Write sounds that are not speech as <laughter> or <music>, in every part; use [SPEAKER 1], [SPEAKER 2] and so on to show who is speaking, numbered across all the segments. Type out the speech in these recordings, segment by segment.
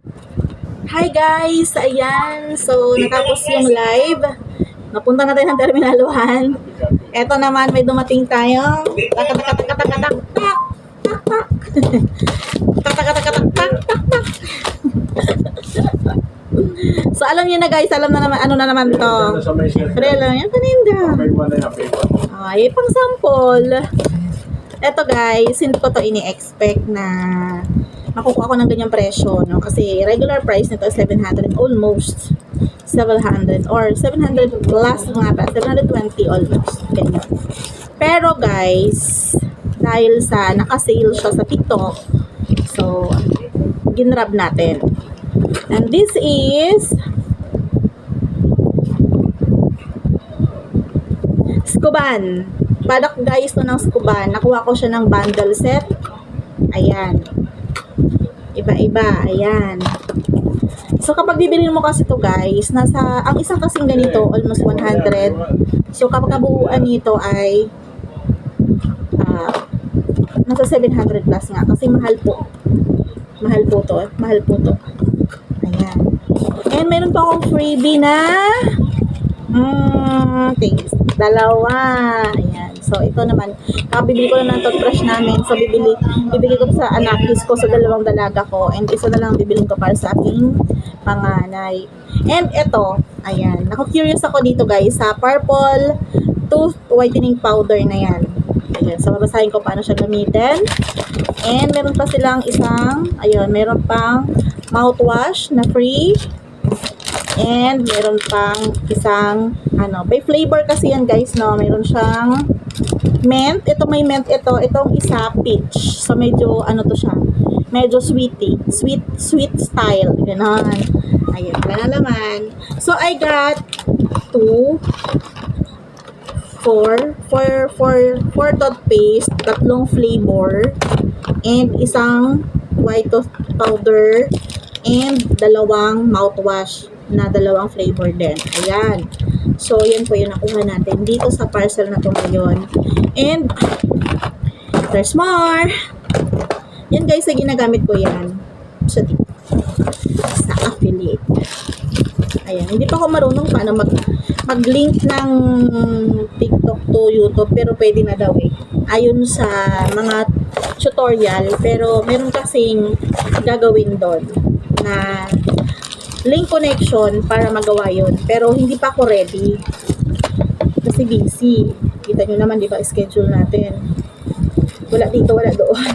[SPEAKER 1] Hi guys! Ayan, so natapos yung live. Napunta na tayo ng Terminal 1. Eto naman, may dumating tayong takatakatakatakatak tak tak tak takatakatak tak tak tak So alam niyo na guys, alam na naman, ano na naman to. Pero alam niyo, paninda. Ay, pang sample. Eto guys, hindi ko to ini-expect na makukuha ko ng ganyang presyo, no? Kasi regular price nito is 700 almost 700 or 700 plus nga ba, 720 almost. Ganyan. Pero guys, dahil sa naka-sale siya sa TikTok, so ginrab natin. And this is Scuban. Product guys to ng Scuban. Nakuha ko siya ng bundle set. Ayan. Iba-iba. Ayan. So, kapag bibili mo kasi to guys, nasa, ang isang kasing ganito, almost 100. So, kapag kabuuan nito ay ah, nasa 700 plus nga. Kasi mahal po. Mahal po to. Mahal po to. Ayan. And meron pa akong freebie na Mm, thanks. Dalawa. Ayan. So, ito naman. Kakabibili ko lang ng toothbrush namin. So, bibili, bibili ko sa anakis ko sa dalawang dalaga ko. And isa na lang bibilin ko para sa aking panganay. And ito, ayan. Naku-curious ako dito guys sa purple tooth whitening powder na yan. Ayan. So, babasahin ko paano siya gamitin. And meron pa silang isang, ayun, meron pang mouthwash na free. And meron pang isang ano, by flavor kasi yan guys, no. Meron siyang mint. Ito may mint ito. Itong isa peach. So medyo ano to siya. Medyo sweety. Sweet sweet style. Ganon. Ayan, wala na naman. So I got two four four four four toothpaste, tatlong flavor, and isang white tooth powder, and dalawang mouthwash na dalawang flavor din. Ayan. So, yan po yung nakuha natin dito sa parcel na to ngayon. And, there's more. Yan guys, sa ginagamit ko yan. Sa dito. Sa affiliate. Ayan. Hindi pa ako marunong paano mag mag-link ng TikTok to YouTube pero pwede na daw eh. Ayon sa mga tutorial pero meron kasing gagawin doon na link connection para magawa yon pero hindi pa ako ready. Kasi busy. Kita nyo naman di ba schedule natin. Wala dito wala doon.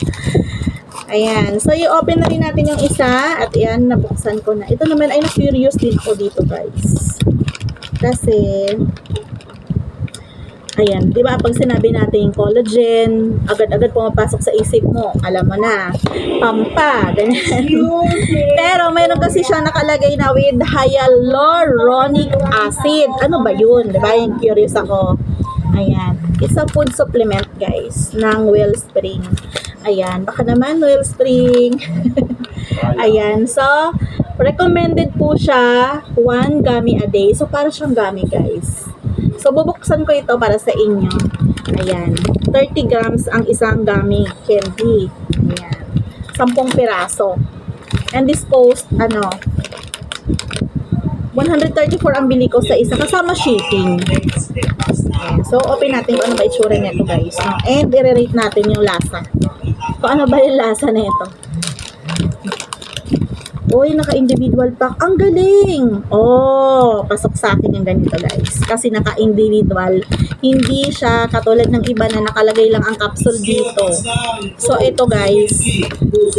[SPEAKER 1] <laughs> Ayan. So i-open na rin natin yung isa. At yan nabuksan ko na. Ito naman ay na-curious din ako dito guys. Kasi Ayan, di ba pag sinabi natin collagen, agad-agad pumapasok sa isip mo, alam mo na, pampa, <laughs> ganyan. Pero meron kasi siya nakalagay na with hyaluronic acid. Ano ba yun? Di ba? Yung curious ako. Ayan. It's a food supplement, guys, ng Wellspring. Ayan. Baka naman Wellspring. <laughs> Ayan. So, recommended po siya one gummy a day. So, para siyang gummy, guys. So, bubuksan ko ito para sa inyo. Ayan. 30 grams ang isang gummy candy. Ayan. 10 piraso. And this cost, ano, 134 ang bili ko sa isa kasama shipping. So, open natin kung ano ba itsura nito guys. And, i-rate natin yung lasa. Kung ano ba yung lasa na ito. Uy, naka-individual pack. Ang galing! Oh, pasok sa akin yung ganito guys. Kasi naka-individual. Hindi siya katulad ng iba na nakalagay lang ang capsule dito. So, ito guys.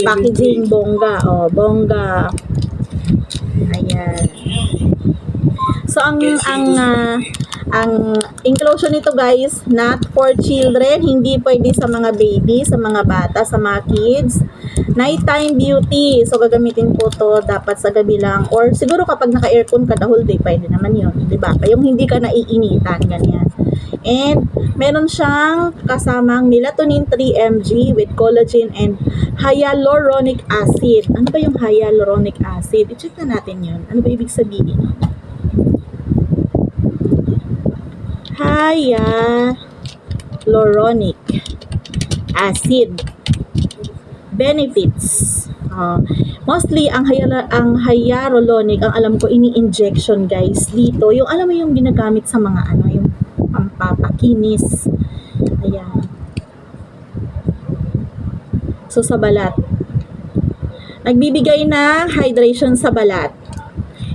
[SPEAKER 1] Packaging bongga. Oh, bongga. Ayan. So ang ang ah, ang inclusion nito guys, not for children, hindi pwede sa mga baby, sa mga bata, sa mga kids. Nighttime beauty. So gagamitin po to dapat sa gabi lang or siguro kapag naka-aircon ka the whole day, pwede naman 'yon, 'di ba? Yung hindi ka naiinitan ganyan. And meron siyang kasamang melatonin 3 mg with collagen and hyaluronic acid. Ano ba yung hyaluronic acid? I-check na natin 'yon. Ano ba ibig sabihin? Hyaluronic acid benefits. Ah, mostly ang hyala, ang hyaluronic ang alam ko ini-injection guys dito. Yung alam mo yung ginagamit sa mga ano yung pampapakinis. Ayan. So sa balat. Nagbibigay ng hydration sa balat.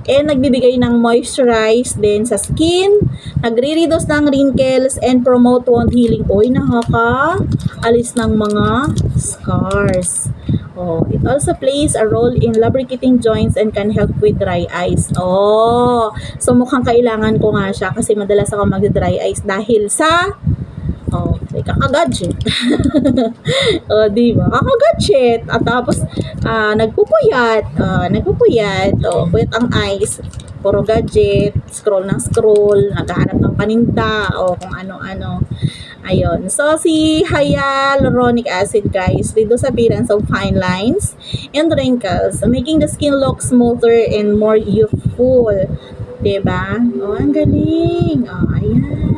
[SPEAKER 1] And nagbibigay ng moisturize din sa skin, nagre-reduce ng wrinkles, and promote wound healing. Oy, nakaka alis ng mga scars. Oh, it also plays a role in lubricating joints and can help with dry eyes. Oh, so mukhang kailangan ko nga siya kasi madalas ako mag-dry eyes dahil sa Oh, may kakagadget. <laughs> oh, di ba? Kakagadget. At tapos, ah, nagpupuyat. Ah, nagpupuyat. Oh, puyat ang eyes. Puro gadget. Scroll ng scroll. Naghahanap ng paninda. O kung ano-ano. Ayun. So, si hyaluronic acid, guys, reduce appearance of fine lines and wrinkles, making the skin look smoother and more youthful. Diba? Oh, ang galing. Oh, ayan.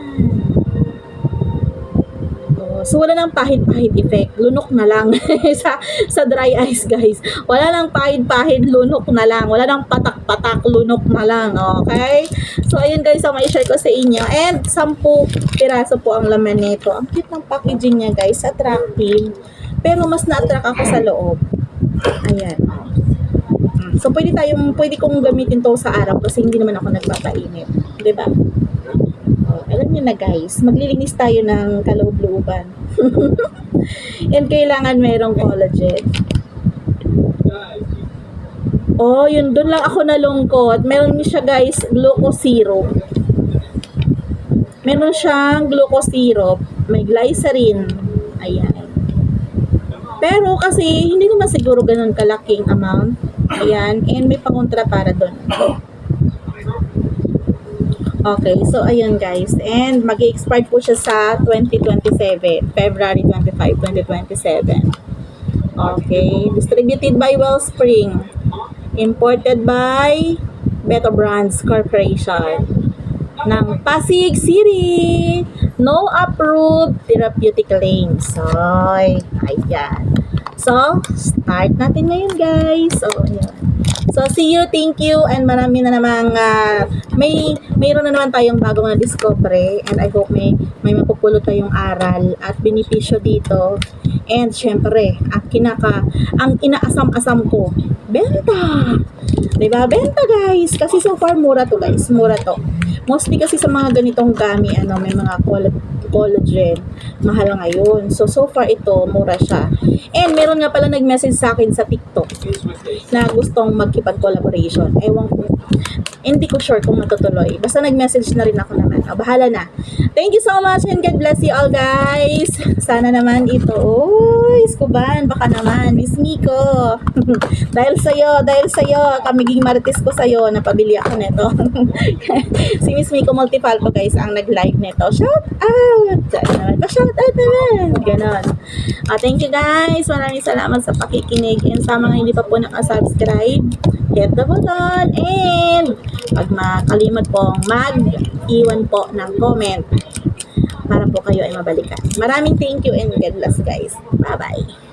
[SPEAKER 1] So wala nang pahid-pahid effect. Lunok na lang <laughs> sa sa dry eyes, guys. Wala nang pahid-pahid, lunok na lang. Wala nang patak-patak, lunok na lang. Okay? So ayun guys, ang mai-share ko sa inyo. And 10 piraso po ang laman nito. Ang cute ng packaging niya, guys. Attractive. Pero mas na-attract ako sa loob. Ayan. So pwede tayong pwede kong gamitin to sa araw kasi hindi naman ako nagpapainit, ba? Oh, alam niyo na guys, maglilinis tayo ng kaloob-looban. <laughs> And kailangan mayroong collagen. Oh, yun doon lang ako nalungkot. Meron siya guys, glucose syrup. Meron siyang glucose syrup, may glycerin. Ayan. Pero kasi hindi naman siguro ganun kalaking amount. Ayan, and may pangontra para doon. Okay, so ayun guys. And mag expire po siya sa 2027, February 25, 2027. Okay, distributed by Wellspring. Imported by Beto Brands Corporation ng Pasig City. No approved therapeutic claims. So, ayan. So, start natin ngayon guys. So, ayan. So, see you, thank you, and marami na namang, ah, may, mayroon na naman tayong bagong na discovery, and I hope may, may mapupulot tayong aral at benepisyo dito. And, syempre, ang kinaka, ang inaasam-asam ko, benta! Diba? Benta, guys! Kasi so far, mura to, guys. Mura to. Mostly kasi sa mga ganitong gami, ano, may mga coll- collagen, mahal ngayon. So, so far ito, mura siya. And, meron nga pala nag-message sa akin sa TikTok na gustong magkipag-collaboration. Ewan ko. Hindi ko sure kung matutuloy. Basta nag-message na rin ako naman. O, bahala na. Thank you so much and God bless you all guys. <laughs> Sana naman ito. Uy, Skuban, baka naman. Miss Miko. <laughs> dahil sa'yo, dahil sa'yo, kamiging marites ko sa'yo, napabili ako nito. <laughs> si Miss Miko Multifalco guys, ang nag-live nito. Shout out! Naman. Pa-shout out naman. Ganon. Ah, thank you guys. Maraming salamat sa pakikinig. And sa mga hindi pa po nakasubscribe, hit the button. And pag makalimot pong mag-iwan po ng comment para po kayo ay mabalikan. Maraming thank you and God bless guys. Bye-bye.